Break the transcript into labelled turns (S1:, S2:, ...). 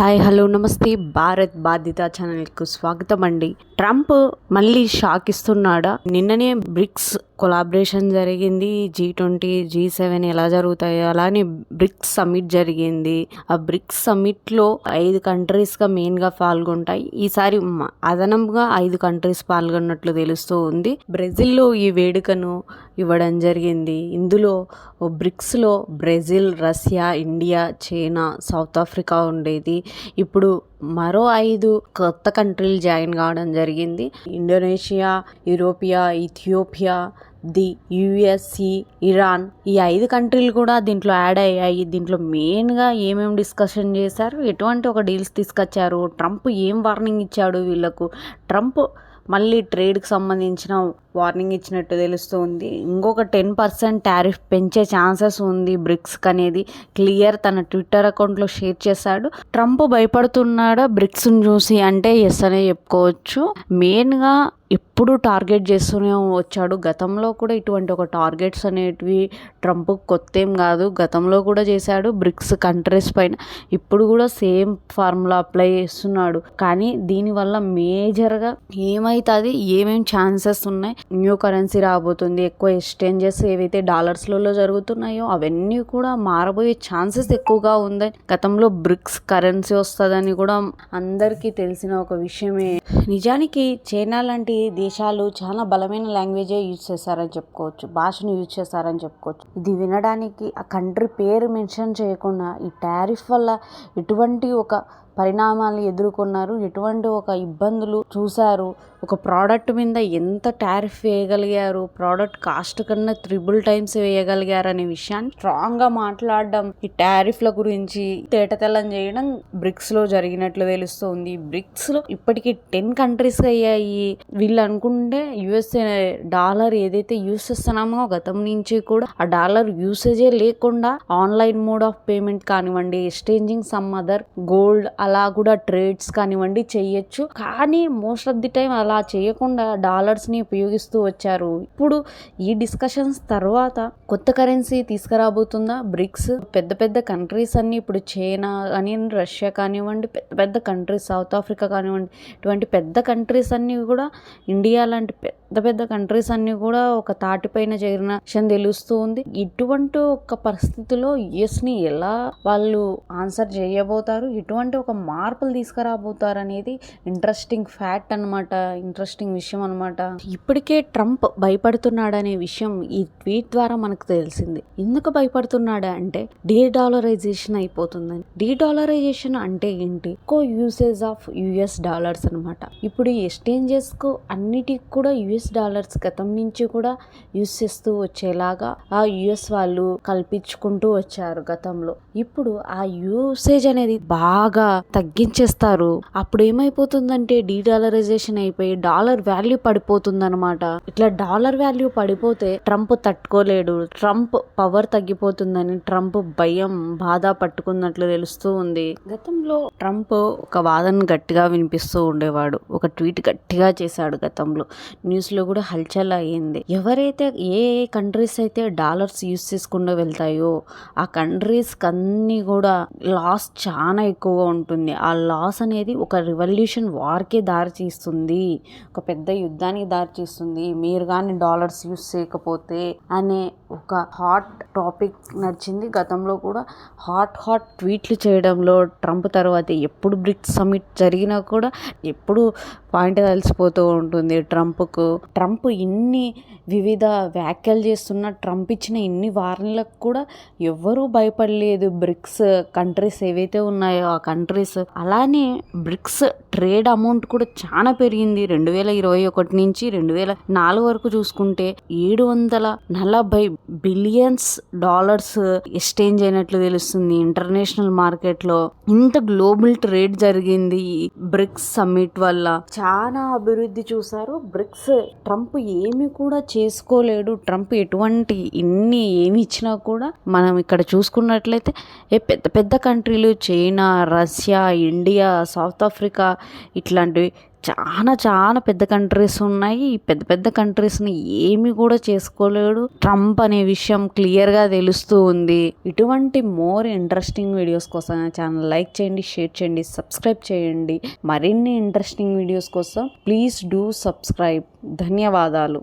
S1: Hi hello నమస్తే. భారత్ బాధిత ఛానల్కు స్వాగతం అండి ట్రంప్ మళ్ళీ షాక్ ఇస్తున్నాడా? నిన్ననే బ్రిక్స్ కొలాబరేషన్ జరిగింది. జీ ట్వంటీ జీ సెవెన్ ఎలా జరుగుతాయో అలానే బ్రిక్స్ సమ్మిట్ జరిగింది. ఆ బ్రిక్స్ సమ్మిట్లో ఐదు కంట్రీస్గా మెయిన్గా పాల్గొంటాయి. ఈసారి అదనంగా ఐదు కంట్రీస్ పాల్గొన్నట్లు తెలుస్తూ ఉంది. బ్రెజిల్లో ఈ వేడుకను ఇవ్వడం జరిగింది. ఇందులో బ్రిక్స్లో Brazil Russia India China South Africa ఉండేది. ఇప్పుడు మరో ఐదు కొత్త కంట్రీలు జాయిన్ కావడం జరిగింది. ఇండోనేషియా యూరోపియా ఇథియోపియా ది యుఎస్సి ఇరాన్ ఈ ఐదు కంట్రీలు కూడా దీంట్లో యాడ్ అయ్యాయి. దీంట్లో మెయిన్గా ఏమేమి డిస్కషన్ చేశారు? ఎటువంటి ఒక డీల్స్ తీసుకొచ్చారు? ట్రంప్ ఏం వార్నింగ్ ఇచ్చాడు వీళ్ళకు? ట్రంప్ మళ్ళీ ట్రేడ్కి సంబంధించిన వార్నింగ్ ఇచ్చినట్టు తెలుస్తుంది. ఇంకొక టెన్ పర్సెంట్ టారిఫ్ పెంచే ఛాన్సెస్ ఉంది. బ్రిక్స్కి అనేది క్లియర్ తన ట్విట్టర్ అకౌంట్లో షేర్ చేశాడు. ట్రంప్ భయపడుతున్నాడా బ్రిక్స్ని చూసి అంటే ఎస్ అనే చెప్పుకోవచ్చు. మెయిన్గా ఎప్పుడు టార్గెట్ చేస్తూనే వచ్చాడు. గతంలో కూడా ఇటువంటి ఒక టార్గెట్స్ అనేటివి ట్రంప్ కొత్త ఏం కాదు. గతంలో కూడా చేశాడు బ్రిక్స్ కంట్రీస్ పైన. ఇప్పుడు కూడా సేమ్ ఫార్ములా అప్లై చేస్తున్నాడు. కానీ దీనివల్ల మేజర్గా ఏమవుతుంది ఏమేమి ఛాన్సెస్ ఉన్నాయి? న్యూ కరెన్సీ రాబోతుంది ఎక్కువ ఎక్స్చేంజెస్ ఏవైతే డాలర్స్లలో జరుగుతున్నాయో అవన్నీ కూడా మారబోయే ఛాన్సెస్ ఎక్కువగా ఉంది గతంలో బ్రిక్స్ కరెన్సీ వస్తుందని కూడా అందరికీ తెలిసిన ఒక విషయమే. నిజానికి చైనా లాంటి దేశాలు చాలా బలమైన లాంగ్వేజే యూజ్ చేశారని చెప్పుకోవచ్చు భాషను యూజ్ చేశారని చెప్పుకోవచ్చు. ఇది వినడానికి ఆ కంట్రీ పేరు మెన్షన్ చేయకుండా ఈ టారిఫ్ వల్ల ఎటువంటి ఒక పరిణామాలు ఎదుర్కొన్నారు. ఎటువంటి ఒక ఇబ్బందులు చూశారు? ఒక ప్రోడక్ట్ మీద ఎంత టారిఫ్ వేయగలిగారు? ప్రోడక్ట్ కాస్ట్ కన్నా త్రిబుల్ టైమ్స్ వేయగలిగారు అనే విషయాన్ని స్ట్రాంగ్గా మాట్లాడడం ఈ టారిఫ్ల గురించి తేటతెల్లం చేయడం బ్రిక్స్లో జరిగినట్లు తెలుస్తుంది. బ్రిక్స్లో ఇప్పటికీ టెన్ కంట్రీస్ అయ్యాయి. వీళ్ళు అనుకుంటే యుఎస్ఏ డాలర్ ఏదైతే యూస్ చేస్తున్నామో గతం నుంచి కూడా ఆ డాలర్ యూసేజే లేకుండా ఆన్లైన్ మోడ్ ఆఫ్ పేమెంట్ కానివ్వండి ఎక్స్చేంజింగ్ సమ్ అదర్ గోల్డ్ అలా కూడా ట్రేడ్స్ కానివ్వండి చేయొచ్చు. కానీ మోస్ట్ ఆఫ్ ది టైం అలా చేయకుండా డాలర్స్ని ఉపయోగిస్తూ వచ్చారు. ఇప్పుడు ఈ డిస్కషన్స్ తర్వాత కొత్త కరెన్సీ తీసుకురాబోతుందా బ్రిక్స్ పెద్ద పెద్ద కంట్రీస్ అన్ని ఇప్పుడు చైనా అని రష్యా కానివ్వండి పెద్ద పెద్ద కంట్రీస్ సౌత్ ఆఫ్రికా కానివ్వండి ఇటువంటి పెద్ద కంట్రీస్ అన్ని కూడా ఇండియా లాంటి పెద్ద పెద్ద కంట్రీస్ అన్ని కూడా ఒక తాటిపైన చేరిన విషయం తెలుస్తూ ఉంది. ఇటువంటి ఒక పరిస్థితిలో యుఎస్ని ఎలా వాళ్ళు ఆన్సర్ చేయబోతారు? ఇటువంటి ఒక మార్పులు తీసుకురాబోతారనేది ఇంట్రెస్టింగ్ ఫ్యాక్ట్ అన్నమాట ఇంట్రెస్టింగ్ విషయం అనమాట ఇప్పటికే ట్రంప్ భయపడుతున్నాడనే విషయం ఈ ట్వీట్ ద్వారా మనకు తెలిసింది. ఎందుకు భయపడుతున్నాడా అంటే డీ డాలరైజేషన్ అయిపోతుందని డీ డాలరైజేషన్ అంటే ఏంటి? కో యూసేజ్ ఆఫ్ యుఎస్ డాలర్స్ అన్నమాట. ఇప్పుడు ఎక్స్చేంజెస్కు అన్నిటికి కూడా యుఎస్ డాలర్స్ గతం నుంచి కూడా యూస్ చేస్తూ వచ్చేలాగా ఆ యుఎస్ వాళ్ళు కల్పించుకుంటూ వచ్చారు గతంలో. ఇప్పుడు ఆ యూసేజ్ అనేది బాగా తగ్గించేస్తారు. అప్పుడు ఏమైపోతుందంటే డీడాలరైజేషన్ అయిపోయి డాలర్ వాల్యూ పడిపోతుంది అనమాట ఇట్లా డాలర్ వాల్యూ పడిపోతే ట్రంప్ తట్టుకోలేడు. ట్రంప్ పవర్ తగ్గిపోతుందని ట్రంప్ భయం బాధ పట్టుకున్నట్లు తెలుస్తూ ఉంది. గతంలో ట్రంప్ ఒక వాదన గట్టిగా వినిపిస్తూ ఉండేవాడు. ఒక ట్వీట్ గట్టిగా చేశాడు గతంలో. న్యూస్లో కూడా హల్చల్ అయ్యింది. ఎవరైతే ఏ ఏ కంట్రీస్ అయితే డాలర్స్ యూస్ చేసుకుంటూ వెళ్తాయో ఆ కంట్రీస్ అన్ని కూడా లాస్ చాలా ఎక్కువగా ఉంటుంది ఉంటుంది. ఆ లాస్ అనేది ఒక రివల్యూషన్ వార్కే దారి తీస్తుంది. ఒక పెద్ద యుద్ధానికి దారి తీస్తుంది. మీరు కానీ డాలర్స్ యూస్ చేయకపోతే అనే ఒక హాట్ టాపిక్ నడిచింది. గతంలో కూడా హాట్ హాట్ ట్వీట్లు చేయడంలో ట్రంప్ తర్వాత ఎప్పుడు బ్రిక్స్ సమిట్ జరిగినా కూడా ఎప్పుడు పాయింట్ కలిసిపోతూ ఉంటుంది ట్రంప్కు. ట్రంప్ ఇన్ని వివిధ వ్యాఖ్యలు చేస్తున్న ట్రంప్ ఇచ్చిన ఇన్ని వార్నలకు కూడా ఎవ్వరూ భయపడలేదు. బ్రిక్స్ కంట్రీస్ ఏవైతే ఉన్నాయో ఆ కంట్రీస్ అలానే బ్రిక్స్ ట్రేడ్ అమౌంట్ కూడా చాలా పెరిగింది. రెండు వేల ఇరవై ఒకటి నుంచి రెండు వేల నాలుగు వరకు చూసుకుంటే ఏడు వందల నలభై బిలియన్స్ డాలర్స్ ఎక్స్చేంజ్ అయినట్లు తెలుస్తుంది ఇంటర్నేషనల్ మార్కెట్లో ఇంత గ్లోబల్ ట్రేడ్ జరిగింది బ్రిక్స్ సమ్మిట్ వల్ల. చాలా అభివృద్ధి చూసారు బ్రిక్స్ ట్రంప్ ఏమి కూడా చేసుకోలేడు. ట్రంప్ ఎటువంటి ఎన్ని ఏమి ఇచ్చినా కూడా మనం ఇక్కడ చూసుకున్నట్లయితే ఏ పెద్ద పెద్ద కంట్రీలు China Russia India South Africa ఇట్లాంటివి చాలా చాలా పెద్ద కంట్రీస్ ఉన్నాయి. ఈ పెద్ద పెద్ద కంట్రీస్ని ఏమి కూడా చేసుకోలేడు. ట్రంప్ అనే విషయం క్లియర్గా తెలుస్తూ ఉంది. ఇటువంటి మోర్ ఇంట్రెస్టింగ్ వీడియోస్ కోసం ఛానల్ లైక్ చేయండి షేర్ చేయండి సబ్స్క్రైబ్ చేయండి. మరిన్ని ఇంట్రెస్టింగ్ వీడియోస్ కోసం ప్లీజ్ డూ సబ్స్క్రైబ్. ధన్యవాదాలు.